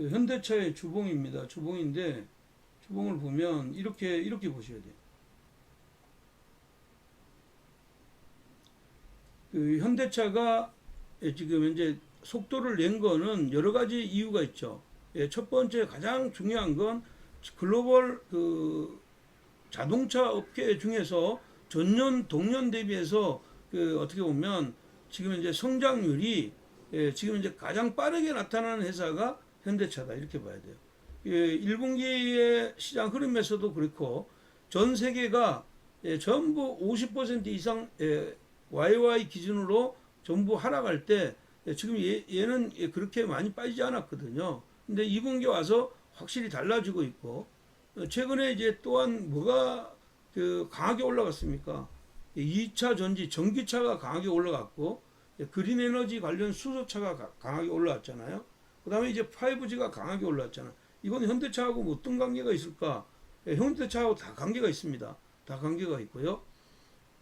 그 현대차의 주봉입니다. 주봉인데 주봉을 보면 이렇게 이렇게 보셔야 돼요. 그 현대차가 예, 지금 현재 속도를 낸 거는 여러 가지 이유가 있죠. 예, 첫 번째 가장 중요한 건 글로벌 그 자동차 업계 중에서 전년 동년 대비해서 그 어떻게 보면 지금 이제 성장률이 예, 지금 이제 가장 빠르게 나타나는 회사가 현대차다 이렇게 봐야 돼요. 예, 1분기의 시장 흐름에서도 그렇고 전 세계가 예, 전부 50% 이상 예, YY 기준으로 전부 하락할 때 예, 지금 얘, 얘는 예, 그렇게 많이 빠지지 않았거든요. 근데 2분기 와서 확실히 달라지고 있고 어, 최근에 이제 또한 뭐가 그 강하게 올라갔습니까? 2차 전지 전기차가 강하게 올라갔고 예, 그린 에너지 관련 수소차가 가- 강하게 올라왔잖아요. 그 다음에 이제 5G가 강하게 올라왔잖아요. 이건 현대차하고 뭐 어떤 관계가 있을까? 예, 현대차하고 다 관계가 있습니다. 다 관계가 있고요.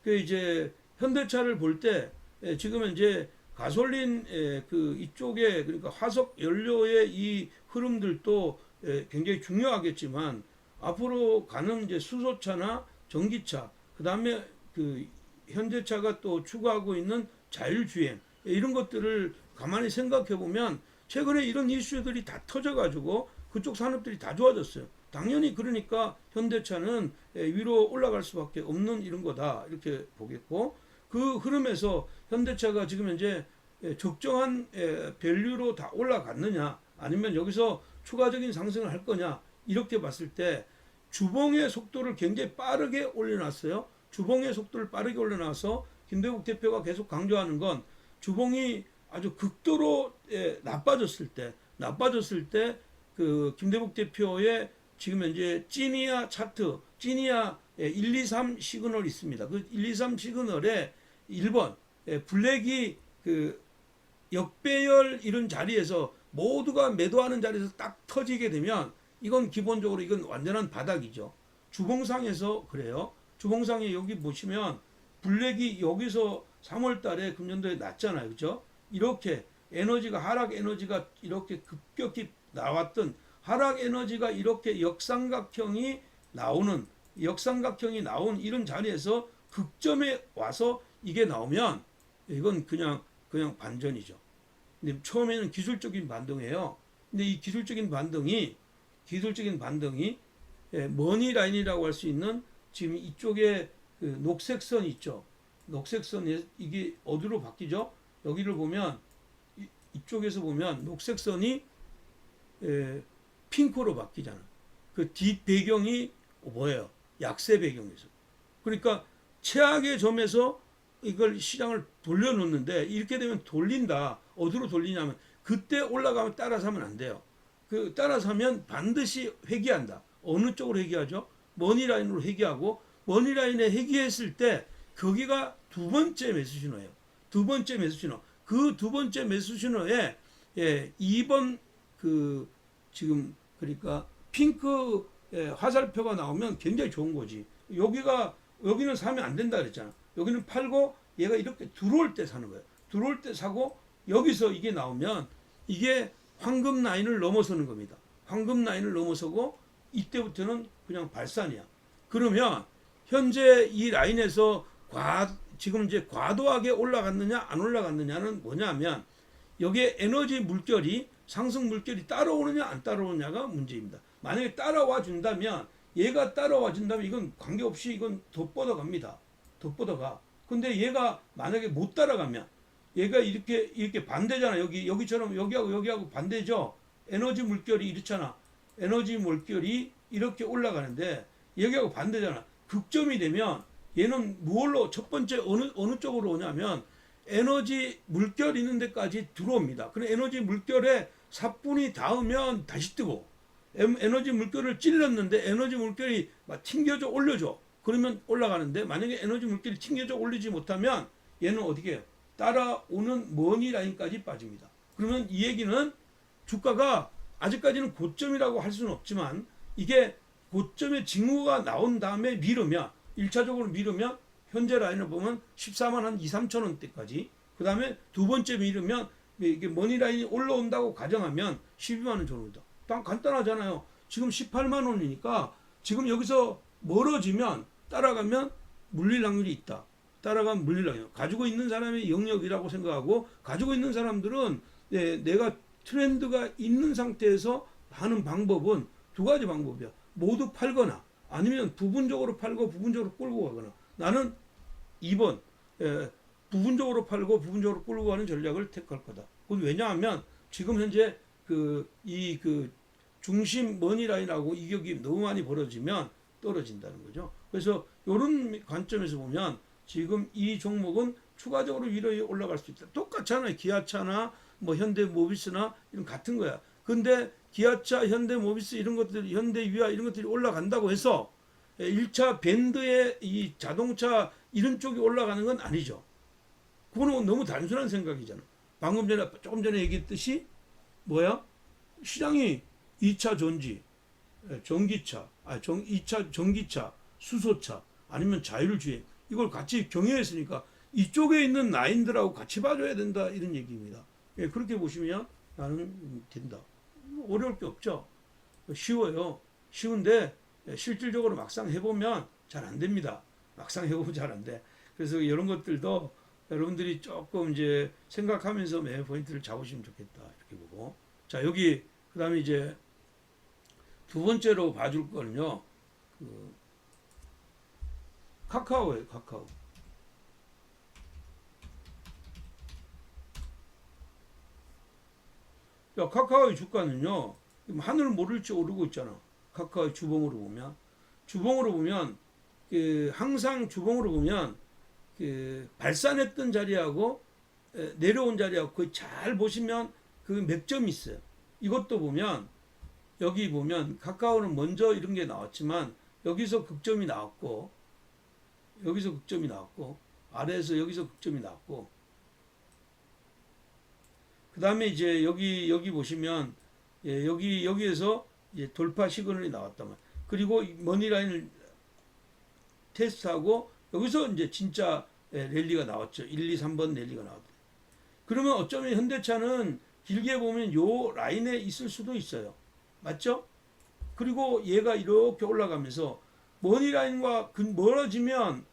그 이제 현대차를 볼 때 지금 이제 가솔린 에, 그 이쪽에 그러니까 화석 연료의 이 흐름들도 에, 굉장히 중요하겠지만 앞으로 가는 이제 수소차나 전기차 그다음에 그 현대차가 또 추구하고 있는 자율주행 예, 이런 것들을 가만히 생각해 보면 최근에 이런 이슈들이 다 터져 가지고 그쪽 산업들이 다 좋아졌어요. 당연히 그러니까 현대차는 예, 위로 올라갈 수밖에 없는 이런 거다 이렇게 보겠고 그 흐름에서 현대차가 지금 현재 예, 적정한 예, 밸류로 다 올라갔느냐 아니면 여기서 추가적인 상승을 할 거냐 이렇게 봤을 때 주봉의 속도를 굉장히 빠르게 올려놨어요. 주봉의 속도를 빠르게 올려놔서 김대국 대표가 계속 강조하는 건 주봉이 아주 극도로 예, 나빠졌을 때 나빠졌을 때 그 김대국 대표의 지금 현재 찌니아 차트 찌니아 예, 1, 2, 3 시그널 있습니다. 그 1, 2, 3 시그널에 1번 예, 블랙이 그 역배열 이런 자리에서 모두가 매도하는 자리에서 딱 터지게 되면 이건 기본적으로 이건 완전한 바닥이죠. 주봉상에서 그래요. 주봉상에 여기 보시면 블랙이 여기서 3월 달에 금년도에 났잖아요. 그죠? 이렇게 에너지가 하락 에너지가 이렇게 급격히 나왔던 하락 에너지가 이렇게 역삼각형이 나오는 역삼각형이 나온 이런 자리에서 극점에 와서 이게 나오면 이건 그냥 그냥 반전이죠. 근데 처음에는 기술적인 반등이에요. 근데 이 기술적인 반등이 기술적인 반등이 예, 머니 라인이라고 할 수 있는 지금 이쪽에 그 녹색 선 있죠. 녹색 선이 이게 어디로 바뀌죠? 여기를 보면 이, 이쪽에서 보면 녹색 선이 예, 핑크로 바뀌잖아. 그 뒷 배경이 뭐예요? 약세 배경에서. 그러니까 최악의 점에서 이걸 시장을 돌려놓는데 이렇게 되면 돌린다. 어디로 돌리냐면 그때 올라가면 따라서 하면 안 돼요. 그 따라서 하면 반드시 회귀한다. 어느 쪽으로 회귀하죠? 머니 라인으로 회귀하고 머니 라인에 회귀했을 때 거기가 두 번째 매수 신호예요. 두 번째 매수 신호. 그 두 번째 매수 신호에 예, 2번 그 지금 그러니까 핑크 예, 화살표가 나오면 굉장히 좋은 거지. 여기가 여기는 사면 안 된다 그랬잖아. 여기는 팔고 얘가 이렇게 들어올 때 사는 거예요. 들어올 때 사고 여기서 이게 나오면 이게 황금 라인을 넘어서는 겁니다. 황금 라인을 넘어서고 이때부터는 그냥 발산이야. 그러면 현재 이 라인에서 과 지금 이제 과도하게 올라갔느냐 안 올라갔느냐는 뭐냐면 여기에 에너지 물결이 상승 물결이 따라오느냐 안 따라오느냐가 문제입니다. 만약에 따라와 준다면 얘가 따라와 준다면 이건 관계없이 이건 더 뻗어 갑니다. 더 뻗어 가. 근데 얘가 만약에 못 따라가면 얘가 이렇게 이렇게 반대잖아. 여기 여기처럼 여기하고 여기하고 반대죠. 에너지 물결이 이렇잖아. 에너지 물결이 이렇게 올라가는데 여기하고 반대잖아. 극점이 되면 얘는 무얼로 첫 번째 어느 어느 쪽으로 오냐면 에너지 물결 있는 데까지 들어옵니다. 그럼 에너지 물결에 사뿐이 닿으면 다시 뜨고 에- 에너지 물결을 찔렀는데 에너지 물결이 막 튕겨져 올려줘. 그러면 올라가는데 만약에 에너지 물결이 튕겨져 올리지 못하면 얘는 어떻게 해요? 따라오는 머니 라인까지 빠집니다. 그러면 이 얘기는 주가가 아직까지는 고점이라고 할 수는 없지만 이게 고점의 징후가 나온 다음에 미루면 1차적으로 미루면 현재 라인을 보면 14만 한 2, 3천 원대까지 그 다음에 두 번째 미루면 이게 머니 라인이 올라온다고 가정하면 12만 원 정도다. 딱 간단하잖아요. 지금 18만 원이니까 지금 여기서 멀어지면 따라가면 물릴 확률이 있다. 따라가면 물릴 확률. 가지고 있는 사람의 영역이라고 생각하고 가지고 있는 사람들은 예, 내가 트렌드가 있는 상태에서 하는 방법은 두 가지 방법이야. 모두 팔거나 아니면 부분적으로 팔고 부분적으로 끌고 가거나 나는 2번 예, 부분적으로 팔고 부분적으로 끌고 가는 전략을 택할 거다. 그건 왜냐하면 지금 현재 그이그 중심 머니 라인하고 이격이 너무 많이 벌어지면 떨어진다는 거죠. 그래서 이런 관점에서 보면 지금 이 종목은 추가적으로 위로 올라갈 수 있다. 똑같잖아요. 기아차나 뭐 현대 모비스나 이런 같은 거야. 근데 기아차, 현대모비스 이런 것들, 현대위아 이런 것들이 올라간다고 해서 1차 밴드의 이 자동차 이런 쪽이 올라가는 건 아니죠. 그거는 너무 단순한 생각이잖아. 방금 전에 조금 전에 얘기했듯이 뭐야? 시장이 2차 전지, 예, 전기차, 아, 정, 2차 전기차, 수소차, 아니면 자율주행 이걸 같이 경영했으니까 이쪽에 있는 라인들하고 같이 봐줘야 된다 이런 얘기입니다. 예, 그렇게 보시면 나는 된다. 어려울 게 없죠. 쉬워요. 쉬운데 예, 실질적으로 막상 해보면 잘 안 됩니다. 막상 해보면 잘 안 돼. 그래서 이런 것들도 여러분들이 조금 이제 생각하면서 매 포인트를 잡으시면 좋겠다 이렇게 보고 자 여기 그 다음에 이제 두 번째로 봐줄 거는요 그 카카오예요 카카오 야 카카오의 주가는요 하늘 모를지 오르고 있잖아 카카오의 주봉으로 보면 주봉으로 보면 그 항상 주봉으로 보면 그 발산했던 자리하고 에, 내려온 자리하고 거의 잘 보시면 그 맥점이 있어요. 이것도 보면 여기 보면 카카오는 먼저 이런 게 나왔지만 여기서 극점이 나왔고 여기서 극점이 나왔고 아래에서 여기서 극점이 나왔고 그 다음에 이제 여기 여기 보시면 예, 여기 여기에서 이제 돌파 시그널이 나왔단 말이에요. 그리고 이 머니 라인을 테스트하고 여기서 이제 진짜 예, 랠리가 나왔죠. 1, 2, 3번 랠리가 나왔죠. 그러면 어쩌면 현대차는 길게 보면 요 라인에 있을 수도 있어요. 맞죠? 그리고 얘가 이렇게 올라가면서 머니 라인과 근- 멀어지면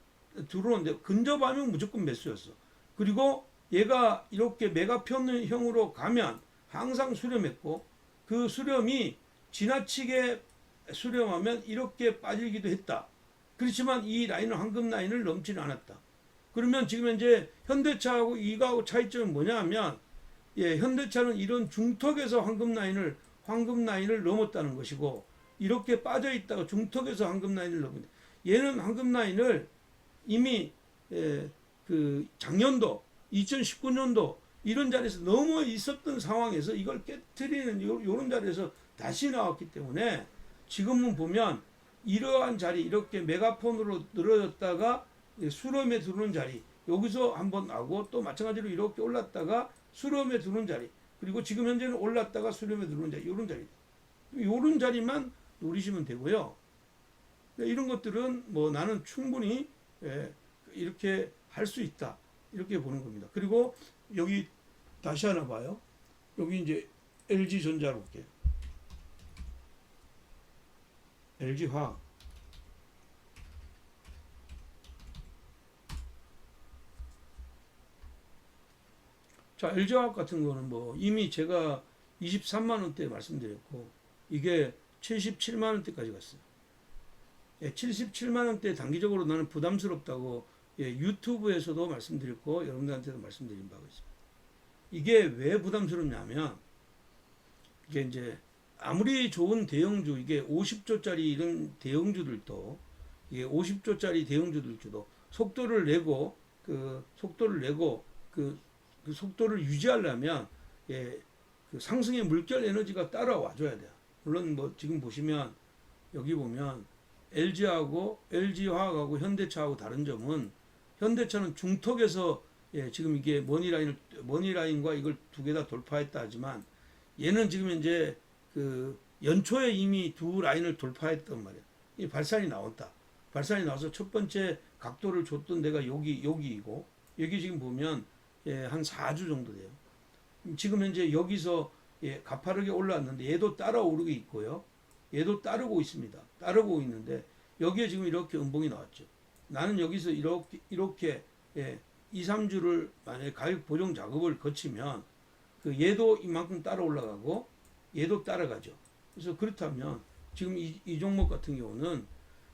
들어오는데 근접하면 무조건 매수였어. 그리고 얘가 이렇게 메가편형으로 가면 항상 수렴했고 그 수렴이 지나치게 수렴하면 이렇게 빠지기도 했다. 그렇지만 이 라인은 황금 라인을 넘지는 않았다. 그러면 지금 현재 현대차하고 이거하고 차이점은 뭐냐 하면 예, 현대차는 이런 중턱에서 황금 라인을 황금 라인을 넘었다는 것이고 이렇게 빠져 있다가 중턱에서 황금 라인을 넘는다. 얘는 황금 라인을 이미 예, 그 작년도 2019년도 이런 자리에서 넘어 있었던 상황에서 이걸 깨뜨리는 요- 요런 자리에서 다시 나왔기 때문에 지금은 보면 이러한 자리 이렇게 메가폰으로 늘어졌다가 수렴에 들어오는 자리 여기서 한번 나고 또 마찬가지로 이렇게 올랐다가 수렴에 들어오는 자리 그리고 지금 현재는 올랐다가 수렴에 들어오는 자리 이런 자리. 이런 자리만 노리시면 되고요. 네, 이런 것들은 뭐 나는 충분히 예, 이렇게 할 수 있다 이렇게 보는 겁니다. 그리고 여기 다시 하나 봐요. 여기 이제 LG 전자로 볼게요. LG 화학. 자, LG화학 같은 거는 뭐 이미 제가 23만 원대 말씀드렸고 이게 77만 원대까지 갔어요. 예, 77만 원대 단기적으로 나는 부담스럽다고 예, 유튜브에서도 말씀드렸고 여러분들한테도 말씀드린 바가 있습니다. 이게 왜 부담스럽냐면 이게 이제 아무리 좋은 대형주 이게 50조짜리 이런 대형주들도 이게 50조짜리 대형주들도 속도를 내고 그 속도를 내고 그, 그 속도를 유지하려면 예, 그 상승의 물결 에너지가 따라와 줘야 돼요. 물론 뭐 지금 보시면 여기 보면 LG하고 LG화학하고 현대차하고 다른 점은 현대차는 중턱에서 예, 지금 이게 머니라인을 머니라인과 이걸 두 개 다 돌파했다 하지만 얘는 지금 이제 그 연초에 이미 두 라인을 돌파했단 말이에요. 이 발산이 나왔다. 발산이 나와서 첫 번째 각도를 줬던 데가 여기 여기이고 여기 지금 보면 예, 한 4주 정도 돼요. 지금 현재 여기서 예, 가파르게 올라왔는데 얘도 따라 오르고 있고요. 얘도 따르고 있습니다. 따르고 있는데 여기에 지금 이렇게 음봉이 나왔죠. 나는 여기서 이렇게 이렇게 예, 2, 3주를 만약에 가격 보정 작업을 거치면 그 얘도 이만큼 따라 올라가고 얘도 따라가죠. 그래서 그렇다면 지금 이, 이 종목 같은 경우는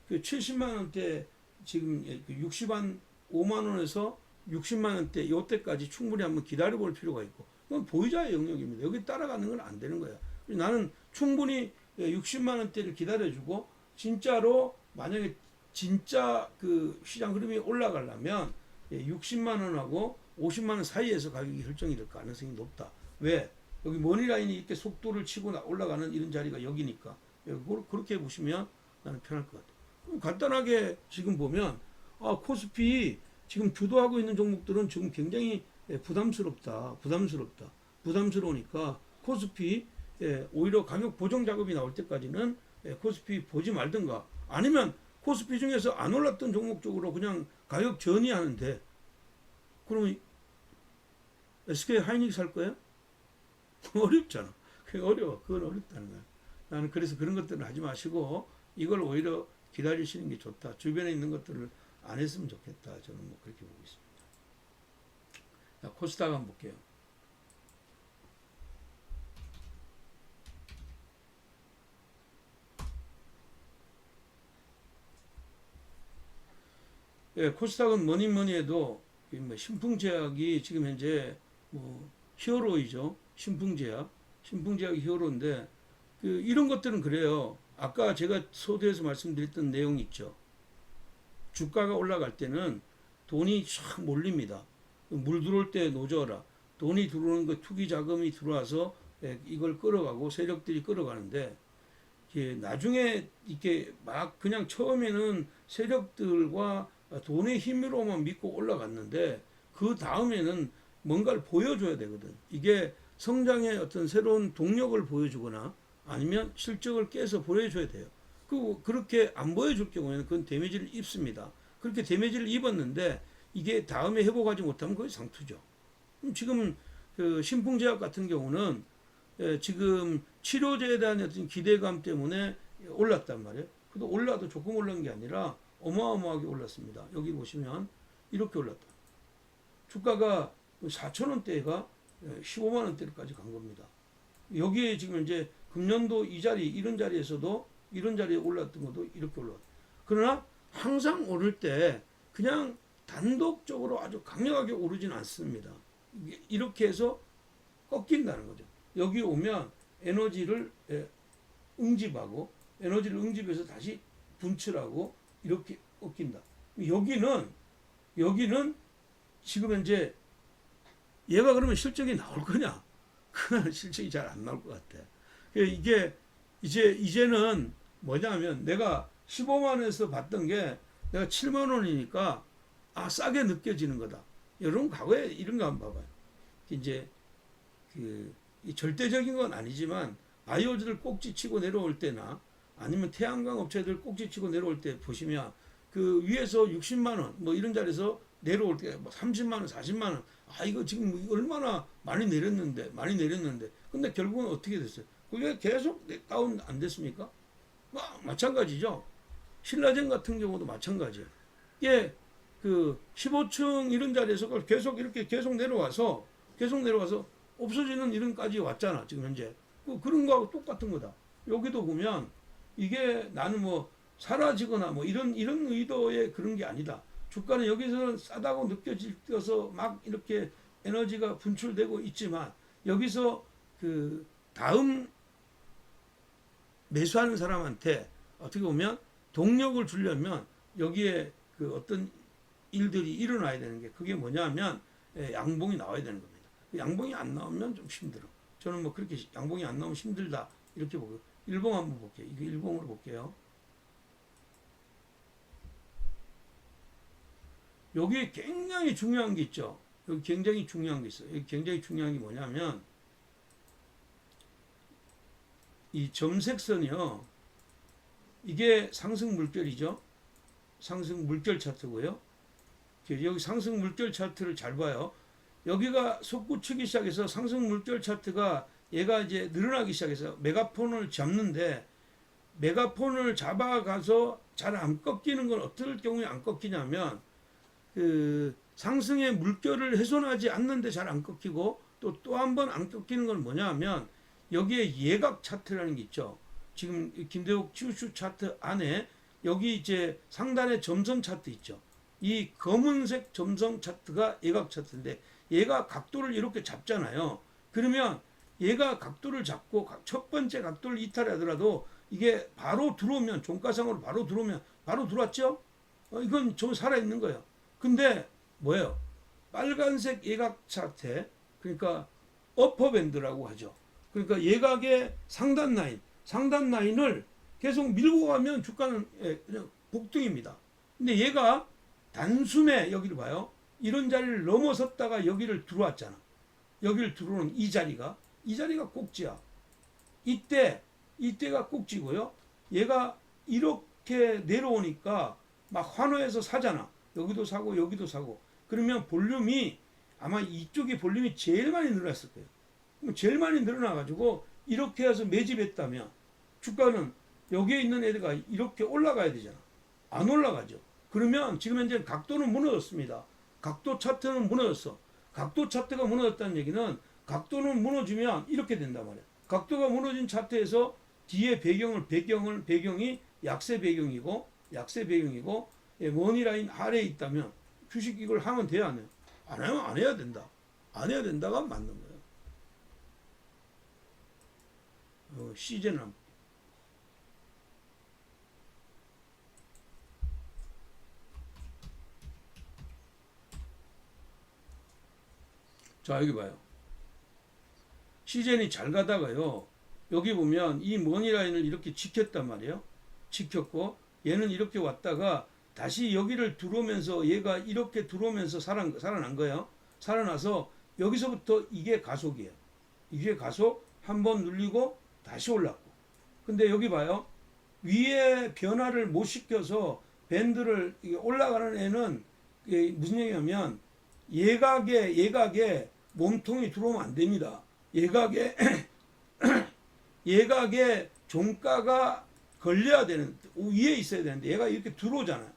그 70만 원대 지금 예, 그 60만 5만 원에서 60만 원대 요때까지 충분히 한번 기다려 볼 필요가 있고 그건 보유자의 영역입니다. 여기 따라가는 건 안 되는 거야. 나는 충분히 60만 원대를 기다려주고 진짜로 만약에 진짜 그 시장 흐름이 올라가려면 60만 원하고 50만 원 사이에서 가격이 결정이 될 가능성이 높다. 왜? 여기 머니 라인이 이렇게 속도를 치고 나- 올라가는 이런 자리가 여기니까 여기 그렇- 그렇게 보시면 나는 편할 것 같아요. 그럼 간단하게 지금 보면 아 코스피 지금 주도하고 있는 종목들은 지금 굉장히 예, 부담스럽다. 부담스럽다. 부담스러우니까 코스피 예, 오히려 가격 보정 작업이 나올 때까지는 예, 코스피 보지 말든가 아니면 코스피 중에서 안 올랐던 종목 쪽으로 그냥 가격 전이하는데 그럼 SK 하이닉 살 거예요? 어렵잖아. 그게 어려워. 그건 어렵다는 거야. 나는 그래서 그런 것들은 하지 마시고 이걸 오히려 기다리시는 게 좋다. 주변에 있는 것들을 안 했으면 좋겠다. 저는 뭐 그렇게 보고 있습니다. 자, 코스닥 한번 볼게요. 예, 코스닥은 뭐니 뭐니 해도 이뭐 신풍제약이 지금 현재 뭐 히어로이죠. 신풍제약. 신풍제약이 히어로인데 그 이런 것들은 그래요. 아까 제가 소두에서 말씀드렸던 내용 있죠. 주가가 올라갈 때는 돈이 쫙 몰립니다. 물 들어올 때 노져라. 돈이 들어오는 거 투기 자금이 들어와서 예, 이걸 끌어가고 세력들이 끌어가는데 나중에 이렇게 막 그냥 처음에는 세력들과 돈의 힘으로만 믿고 올라갔는데 그 다음에는 뭔가를 보여줘야 되거든. 이게 성장의 어떤 새로운 동력을 보여주거나 아니면 실적을 깨서 보여줘야 돼요. 그 그렇게 안 보여줄 경우에는 그건 데미지를 입습니다. 그렇게 데미지를 입었는데 이게 다음에 회복하지 못하면 그게 상투죠. 지금 그 신풍제약 같은 경우는 예, 지금 치료제에 대한 어떤 기대감 때문에 올랐단 말이에요. 그래도 올라도 조금 올른 게 아니라 어마어마하게 올랐습니다. 여기 보시면 이렇게 올랐다. 주가가 4천 원대가 15만 원대까지 간 겁니다. 여기에 지금 이제 금년도 이 자리 이런 자리에서도 이런 자리에 올랐던 것도 이렇게 올라. 그러나 항상 오를 때 그냥 단독적으로 아주 강력하게 오르진 않습니다. 이렇게 해서 꺾인다는 거죠. 여기 오면 에너지를 예, 응집하고 에너지를 응집해서 다시 분출하고 이렇게 꺾인다. 여기는 여기는 지금 현재 얘가 그러면 실적이 나올 거냐? 그건 실적이 잘 안 나올 것 같아. 그러니까 이게 이제 이제는 뭐냐면 내가 15만 원에서 봤던 게 내가 7만 원이니까 아 싸게 느껴지는 거다. 여러분 과거에 이런 거 한번 봐봐요. 이제 그이 절대적인 건 아니지만 바이오즈들 꼭지 치고 내려올 때나 아니면 태양광 업체들 꼭지치고 내려올 때 보시면 그 위에서 60만 원 뭐 이런 자리에서 내려올 때 뭐 30만 원, 40만 원. 아 이거 지금 얼마나 많이 내렸는데 많이 내렸는데 근데 결국은 어떻게 됐어요? 그게 계속 다운 안 됐습니까? 뭐 마찬가지죠. 신라젠 같은 경우도 마찬가지예요. 이게 그 15층 이런 자리에서 계속 이렇게 계속 내려와서 계속 내려와서 없어지는 이런까지 왔잖아 지금 현재 그 그런 거하고 똑같은 거다. 여기도 보면 이게 나는 뭐 사라지거나 뭐 이런 이런 의도의 그런 게 아니다. 주가는 여기서는 싸다고 느껴져서 막 이렇게 에너지가 분출되고 있지만 여기서 그 다음 매수하는 사람한테 어떻게 보면 동력을 주려면 여기에 그 어떤 일들이 일어나야 되는 게 그게 뭐냐면 예, 양봉이 나와야 되는 겁니다. 양봉이 안 나오면 좀 힘들어. 저는 뭐 그렇게 양봉이 안 나오면 힘들다 이렇게 보고 일봉 한번 볼게요. 이거 일봉으로 볼게요. 여기에 굉장히 중요한 게 있죠. 여기 굉장히 중요한 게 있어요. 여기 굉장히 중요한 게 뭐냐면 이 점색선이요. 이게 상승 물결이죠. 상승 물결 차트고요. 여기 상승 물결 차트를 잘 봐요. 여기가 솟구치기 시작해서 상승 물결 차트가 얘가 이제 늘어나기 시작해서 메가폰을 잡는데 메가폰을 잡아가서 잘 안 꺾이는 건 어떨 경우에 안 꺾이냐면 그 상승의 물결을 훼손하지 않는데 잘 안 꺾이고 또 또 한 번 안 꺾이는 건 뭐냐 하면 여기에 예각 차트라는 게 있죠. 지금 김대욱 치우슈 차트 안에 여기 이제 상단에 점선 차트 있죠. 이 검은색 점선 차트가 예각 차트인데 얘가 각도를 이렇게 잡잖아요. 그러면 얘가 각도를 잡고 각- 첫 번째 각도를 이탈하더라도 이게 바로 들어오면 종가상으로 바로 들어오면 바로 들어왔죠? 어, 이건 좀 살아있는 거예요. 근데 뭐예요? 빨간색 예각 차트 그러니까 어퍼밴드라고 하죠. 그러니까 예각의 상단 라인, 상단 라인을 계속 밀고 가면 주가는 예, 복등입니다. 근데 얘가 단숨에 여기를 봐요. 이런 자리를 넘어섰다가 여기를 들어왔잖아. 여기를 들어오는 이 자리가 이 자리가 꼭지야. 이때 이때가 꼭지고요. 얘가 이렇게 내려오니까 막 환호해서 사잖아. 여기도 사고 여기도 사고. 그러면 볼륨이 아마 이쪽이 볼륨이 제일 많이 늘어났을 거예요. 그럼 제일 많이 늘어나 가지고 이렇게 해서 매집했다면 주가는 여기에 있는 애들가 이렇게 올라가야 되잖아. 안 올라가죠. 그러면 지금 현재 각도는 무너졌습니다. 각도 차트는 무너졌어. 각도 차트가 무너졌다는 얘기는 각도는 무너지면 이렇게 된단 말이야. 각도가 무너진 차트에서 뒤에 배경을 배경을 배경이 약세 배경이고 약세 배경이고 예, 머니 라인 아래에 있다면 주식 이걸 하면 돼야 안 해요? 안 하면 안 해야 된다. 안 해야 된다가 맞는 거예요. 어, 시즌은 자 여기 봐요. 시즌이 잘 가다가요. 여기 보면 이 머니 라인을 이렇게 지켰단 말이에요. 지켰고 얘는 이렇게 왔다가 다시 여기를 들어오면서 얘가 이렇게 들어오면서 살아, 살아난 거예요. 살아나서 여기서부터 이게 가속이에요. 이게 가속 한 번 눌리고 다시 올랐고. 근데 여기 봐요. 위에 변화를 못 시켜서 밴드를 올라가는 애는 무슨 얘기냐면 예각에 예각에 몸통이 들어오면 안 됩니다. 예각에 예각에 종가가 걸려야 되는 위에 있어야 되는데 얘가 이렇게 들어오잖아요.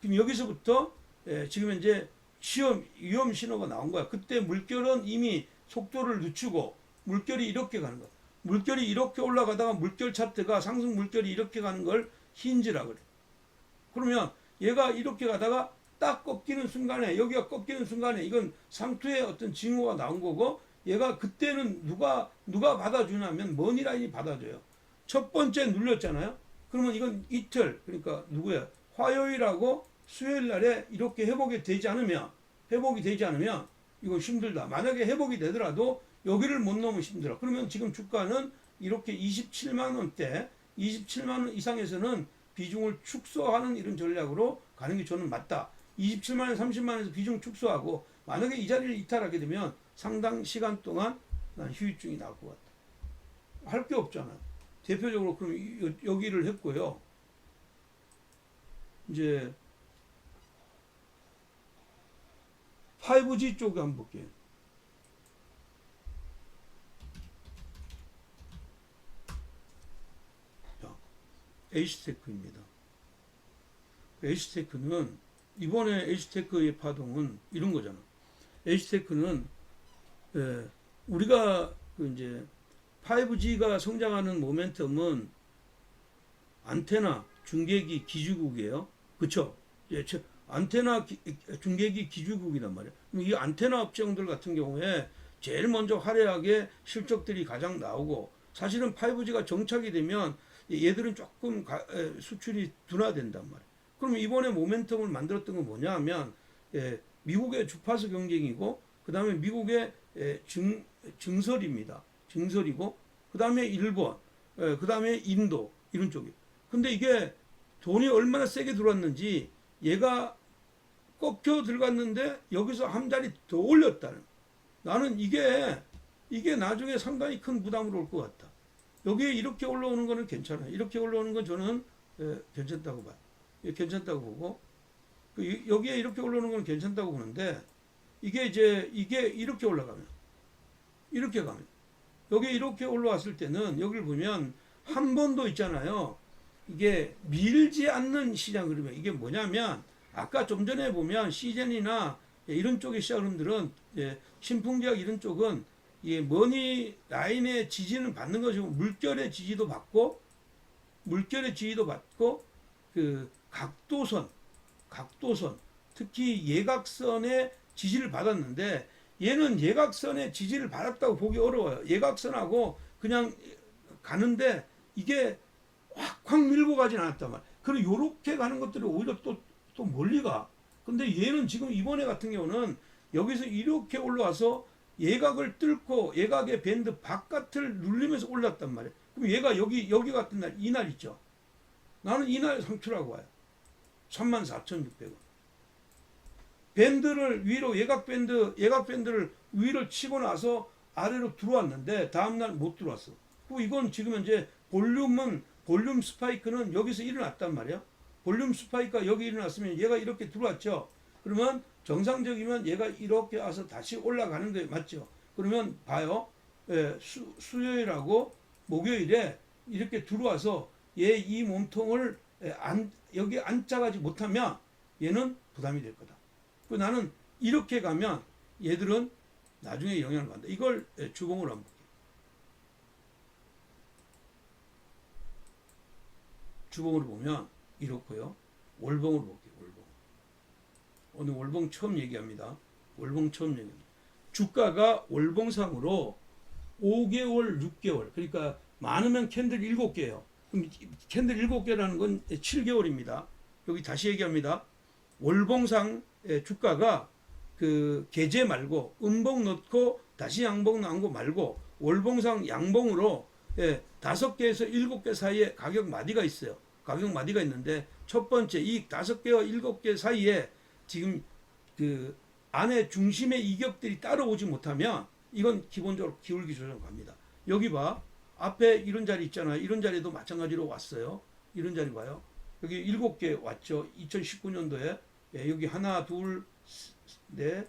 그럼 여기서부터 예, 지금 현재 시험 위험 신호가 나온 거야. 그때 물결은 이미 속도를 늦추고 물결이 이렇게 가는 거야. 물결이 이렇게 올라가다가 물결 차트가 상승 물결이 이렇게 가는 걸 힌지라 그래. 그러면 얘가 이렇게 가다가 딱 꺾이는 순간에 여기가 꺾이는 순간에 이건 상투의 어떤 징후가 나온 거고 얘가 그때는 누가 누가 받아주냐면 머니라인이 받아줘요. 첫 번째 눌렸잖아요. 그러면 이건 이틀 그러니까 누구야 화요일하고 수요일 날에 이렇게 회복이 되지 않으면 회복이 되지 않으면 이건 힘들다. 만약에 회복이 되더라도 여기를 못 넘으면 힘들어. 그러면 지금 주가는 이렇게 27만 원대, 27만 원 이상에서는 비중을 축소하는 이런 전략으로 가는 게 저는 맞다. 27만 원, 30만 원에서 비중 축소하고 만약에 이 자리를 이탈하게 되면 상당 시간 동안 난 휴유증이 나올 것 같아. 할게 없잖아. 대표적으로 그럼 여기를 했고요. 이제 5G 쪽에 한번 볼게요. 자, H테크입니다. H테크는 이번에 H테크의 파동은 이런 거잖아. H테크는 예, 우리가 그 이제 5G가 성장하는 모멘텀은 안테나, 중계기, 기주국이에요. 그쵸? 예, 저- 안테나 기- 중계기 기주국이란 말이에요. 이 안테나 업종들 같은 경우에 제일 먼저 화려하게 실적들이 가장 나오고 사실은 5G가 정착이 되면 얘들은 조금 가- 에, 수출이 둔화된단 말이에요. 그럼 이번에 모멘텀을 만들었던 건 뭐냐 하면 예, 미국의 주파수 경쟁이고 그 다음에 미국의 예, 증, 증설입니다. 증설이고 그 다음에 일본, 그 다음에 인도 이런 쪽이. 근데 이게 돈이 얼마나 세게 들어왔는지 얘가 꺾여 들어갔는데 여기서 한 자리 더 올렸다는. 나는 이게 이게 나중에 상당히 큰 부담으로 올 것 같다. 여기에 이렇게 올라오는 거는 괜찮아요. 이렇게 올라오는 건 저는 예, 괜찮다고 봐요. 예, 괜찮다고 보고 그 이- 여기에 이렇게 올라오는 건 괜찮다고 보는데 이게 이제 이게 이렇게 올라가면 이렇게 가면 여기 이렇게 올라왔을 때는 여기를 보면 한 번도 있잖아요. 이게 밀지 않는 시장 그러면 이게 뭐냐면 아까 좀 전에 보면 시젠이나 이런 쪽의 시장들은 예, 신풍제약 이런 쪽은 이 머니 라인의 지지는 받는 것이고 물결의 지지도 받고 물결의 지지도 받고 그 각도선 각도선 특히 예각선의 지지를 받았는데 얘는 예각선의 지지를 받았다고 보기 어려워요. 예각선하고 그냥 가는데 이게 확 확 밀고 가진 않았단 말이에요. 그리고 요렇게 가는 것들이 오히려 또, 또 멀리 가. 근데 얘는 지금 이번에 같은 경우는 여기서 이렇게 올라와서 예각을 뚫고 예각의 밴드 바깥을 눌리면서 올랐단 말이에요. 그럼 얘가 여기, 여기 같은 날, 이 날 있죠. 나는 이날 상추라고 와요. 34,600원. 밴드를 위로 예각 밴드 예각 밴드를 위로 치고 나서 아래로 들어왔는데 다음 날 못 들어왔어. 그 이건 지금 현재 볼륨은 볼륨 스파이크는 여기서 일어났단 말이야. 볼륨 스파이크가 여기 일어났으면 얘가 이렇게 들어왔죠. 그러면 정상적이면 얘가 이렇게 와서 다시 올라가는 게 맞죠. 그러면 봐요. 예, 수, 수요일하고 목요일에 이렇게 들어와서 얘 이 몸통을 예, 안, 여기 앉아가지 못하면 얘는 부담이 될 거다. 그 나는 이렇게 가면 얘들은 나중에 영향을 받는다. 이걸 예, 주봉으로 한번 볼게요. 주봉으로 보면 이렇고요. 월봉으로 볼게요. 월봉. 오늘 월봉 처음 얘기합니다. 월봉 처음 얘기합니다. 주가가 월봉상으로 5개월, 6개월. 그러니까 많으면 캔들 7개예요. 그럼 캔들 7개라는 건 7개월입니다. 여기 다시 얘기합니다. 월봉상 주가가 그 계제 말고 음봉 넣고 다시 양봉 넣은 거 말고 월봉상 양봉으로 예, 다섯 개에서 일곱 개 사이에 가격 마디가 있어요. 가격 마디가 있는데 첫 번째 이 다섯 개와 일곱 개 사이에 지금 그 안에 중심의 이격들이 따라오지 못하면 이건 기본적으로 기울기 조정 갑니다. 여기 봐. 앞에 이런 자리 있잖아요. 이런 자리도 마찬가지로 왔어요. 이런 자리 봐요. 여기 일곱 개 왔죠. 2019년도에 예, 여기 하나, 둘, 넷,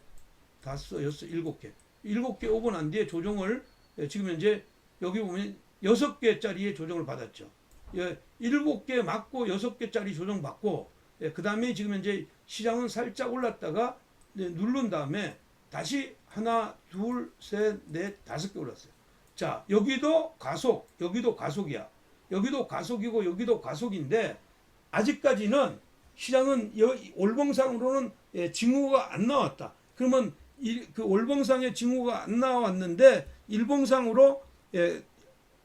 다섯, 여섯, 일곱 개. 일곱 개 오고 난 뒤에 조정을 예, 지금 현재 여기 보면 여섯 개짜리의 조정을 받았죠. 예, 일곱 개 맞고 여섯 개짜리 조정 받고 예, 그 다음에 지금 현재 시장은 살짝 올랐다가 네, 누른 다음에 다시 하나, 둘, 셋, 넷, 다섯 개 올랐어요. 자, 여기도 가속, 여기도 가속이야. 여기도 가속이고 여기도 가속인데 아직까지는 시장은 여, 월봉상으로는 예, 징후가 안 나왔다. 그러면 이, 그 월봉상의 징후가 안 나왔는데 일봉상으로 예,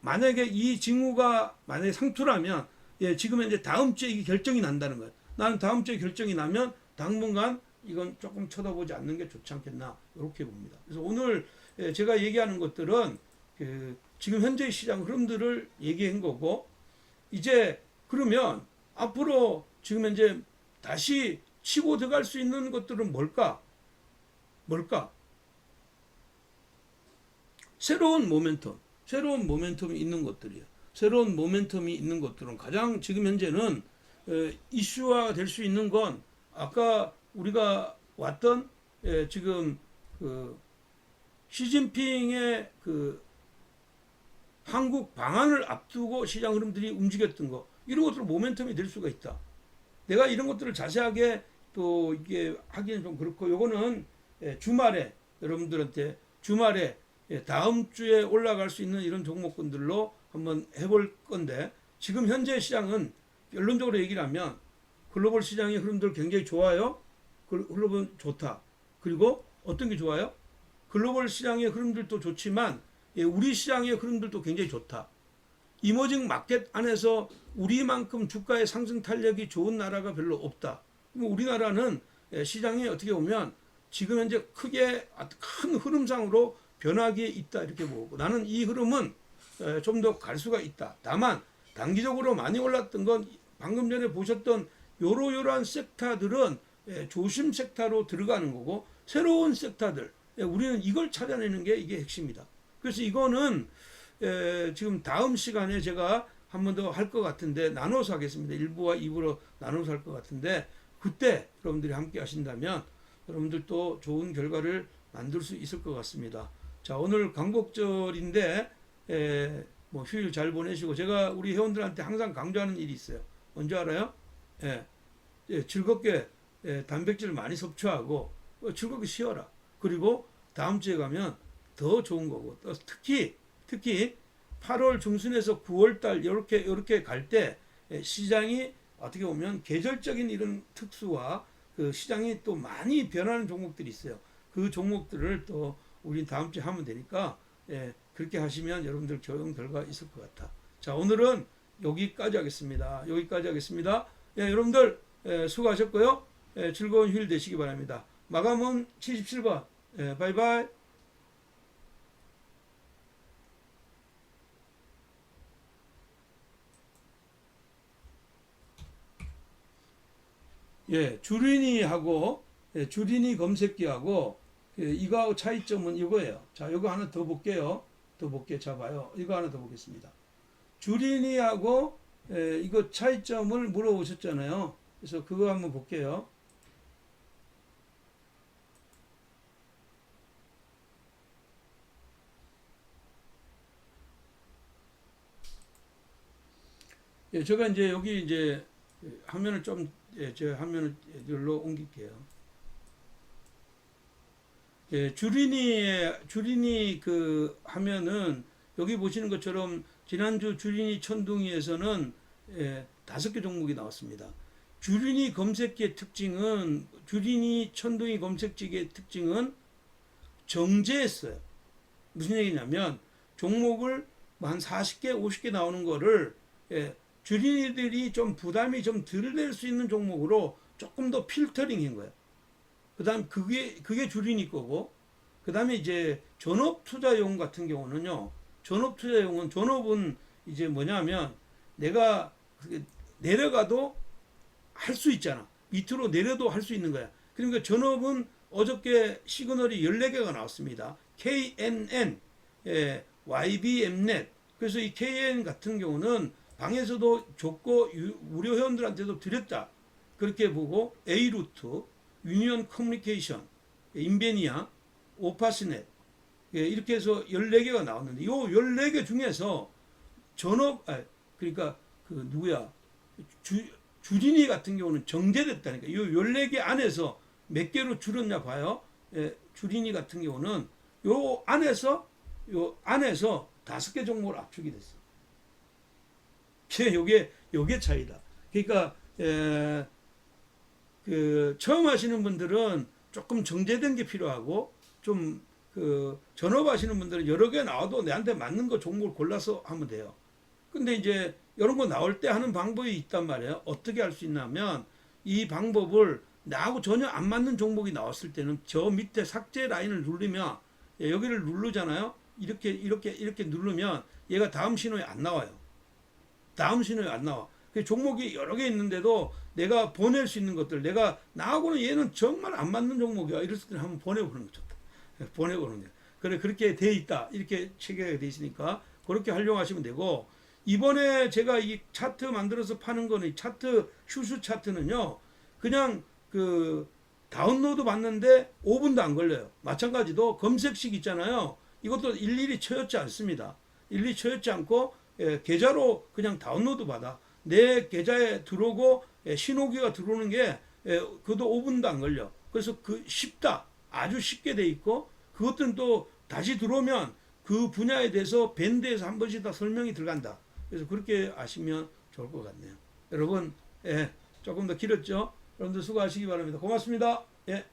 만약에 이 징후가 만약에 상투라면 예, 지금 현재 다음 주에 이게 결정이 난다는 거예요. 나는 다음 주에 결정이 나면 당분간 이건 조금 쳐다보지 않는 게 좋지 않겠나 이렇게 봅니다. 그래서 오늘 예, 제가 얘기하는 것들은 그 지금 현재 시장 흐름들을 얘기한 거고 이제 그러면 앞으로 지금 현재 다시 치고 들어갈 수 있는 것들은 뭘까? 뭘까? 새로운 모멘텀, 새로운 모멘텀이 있는 것들이에요. 새로운 모멘텀이 있는 것들은 가장 지금 현재는 에, 이슈화 될 수 있는 건 아까 우리가 왔던 에, 지금 그 시진핑의 그 한국 방안을 앞두고 시장 흐름들이 움직였던 거 이런 것들은 모멘텀이 될 수가 있다. 내가 이런 것들을 자세하게 또 이게 하기는 좀 그렇고 요거는 예, 주말에 여러분들한테 주말에 예, 다음 주에 올라갈 수 있는 이런 종목군들로 한번 해볼 건데 지금 현재 시장은 결론적으로 얘기를 하면 글로벌 시장의 흐름들 굉장히 좋아요. 글로벌 좋다. 그리고 어떤 게 좋아요? 글로벌 시장의 흐름들도 좋지만 예, 우리 시장의 흐름들도 굉장히 좋다. 이머징 마켓 안에서 우리만큼 주가의 상승 탄력이 좋은 나라가 별로 없다. 우리나라는 예, 시장에 어떻게 보면 지금 현재 크게 큰 흐름상으로 변화기에 있다 이렇게 보고 나는 이 흐름은 좀 더 갈 수가 있다. 다만 단기적으로 많이 올랐던 건 방금 전에 보셨던 요러요러한 섹터들은 예, 조심 섹터로 들어가는 거고 새로운 섹터들 예, 우리는 이걸 찾아내는 게 이게 핵심이다. 그래서 이거는 에, 지금 다음 시간에 제가 한 번 더 할 것 같은데 나눠서 하겠습니다. 1부와 2부로 나눠서 할 것 같은데 그때 여러분들이 함께 하신다면 여러분들도 좋은 결과를 만들 수 있을 것 같습니다. 자 오늘 광복절인데 에, 뭐 휴일 잘 보내시고 제가 우리 회원들한테 항상 강조하는 일이 있어요. 뭔지 알아요? 예, 예, 즐겁게 예, 단백질 많이 섭취하고 어, 즐겁게 쉬어라. 그리고 다음 주에 가면 더 좋은 거고 또 특히 특히 8월 중순에서 9월 달 이렇게 이렇게 갈 때 시장이 어떻게 보면 계절적인 이런 특수와 그 시장이 또 많이 변하는 종목들이 있어요. 그 종목들을 또 우리 다음 주에 하면 되니까 예, 그렇게 하시면 여러분들 적용 결과 있을 것 같아. 자 오늘은 여기까지 하겠습니다. 여기까지 하겠습니다. 예, 여러분들 예, 수고하셨고요. 예, 즐거운 휴일 되시기 바랍니다. 마감은 77번. 예, 바이바이. 예, 주린이하고 예, 주린이 검색기하고 예, 이거하고 차이점은 이거예요. 자, 이거 하나 더 볼게요. 더 볼게요. 자, 봐요. 이거 하나 더 보겠습니다. 주린이하고 예, 이거 차이점을 물어보셨잖아요. 그래서 그거 한번 볼게요. 예, 제가 이제 여기 이제 화면을 좀, 예, 제 화면을 여기로 옮길게요. 예, 주린이, 주린이 그 화면은 여기 보시는 것처럼 지난주 주린이 천둥이에서는 예, 다섯 개 종목이 나왔습니다. 주린이 검색기의 특징은, 주린이 천둥이 검색기의 특징은 정제했어요. 무슨 얘기냐면 종목을 뭐한 40개, 50개 나오는 거를 예, 주린이들이 좀 부담이 좀 덜 될 수 있는 종목으로 조금 더 필터링인 거예요. 그 다음 그게 그게 주린이 거고 그 다음에 이제 전업 투자용 같은 경우는요. 전업 투자용은 전업은 이제 뭐냐면 내가 그 내려가도 할 수 있잖아. 밑으로 내려도 할 수 있는 거야. 그러니까 전업은 어저께 시그널이 14개가 나왔습니다. KNN, 예, YBMnet. 그래서 이 KN 같은 경우는 방에서도 줬고 유- 무료 회원들한테도 드렸다. 그렇게 보고 A루트, 유니언 커뮤니케이션, 인베니아, 오파스넷 예, 이렇게 해서 14개가 나왔는데 이 14개 중에서 전업 아, 그러니까 그 누구야? 주 주진이 같은 경우는 정제됐다니까. 이 14개 안에서 몇 개로 줄었냐 봐요. 예, 주린이 같은 경우는 요 안에서 요 안에서 다섯 개 종목을 압축이 됐어. 요 게 요게 차이다. 그러니까 에, 그 처음 하시는 분들은 조금 정제된 게 필요하고 좀 그 전업하시는 분들은 여러 개 나와도 내한테 맞는 거 종목을 골라서 하면 돼요. 근데 이제 이런 거 나올 때 하는 방법이 있단 말이에요. 어떻게 할 수 있냐면 이 방법을 나하고 전혀 안 맞는 종목이 나왔을 때는 저 밑에 삭제 라인을 누르면 예, 여기를 누르잖아요. 이렇게 이렇게 이렇게 누르면 얘가 다음 신호에 안 나와요. 다음 신호에 안 나와. 그 종목이 여러 개 있는데도 내가 보낼 수 있는 것들, 내가 나하고는 얘는 정말 안 맞는 종목이야. 이랬을 때는 한번 보내보는 거죠. 보내보는 거예요. 그래 그렇게 돼 있다. 이렇게 체계가 돼 있으니까 그렇게 활용하시면 되고 이번에 제가 이 차트 만들어서 파는 거는 이 차트 슈슈 차트는요. 그냥 그 다운로드 받는데 5분도 안 걸려요. 마찬가지도 검색식 있잖아요. 이것도 일일이 쳐였지 않습니다. 일일이 쳐였지 않고 예, 계좌로 그냥 다운로드 받아. 내 계좌에 들어오고 예, 신호기가 들어오는 게 예, 그것도 5분도 안 걸려. 그래서 그 쉽다. 아주 쉽게 돼 있고 그것들은 또 다시 들어오면 그 분야에 대해서 밴드에서 한 번씩 다 설명이 들어간다. 그래서 그렇게 아시면 좋을 것 같네요. 여러분, 예, 조금 더 길었죠? 여러분들 수고하시기 바랍니다. 고맙습니다. 예.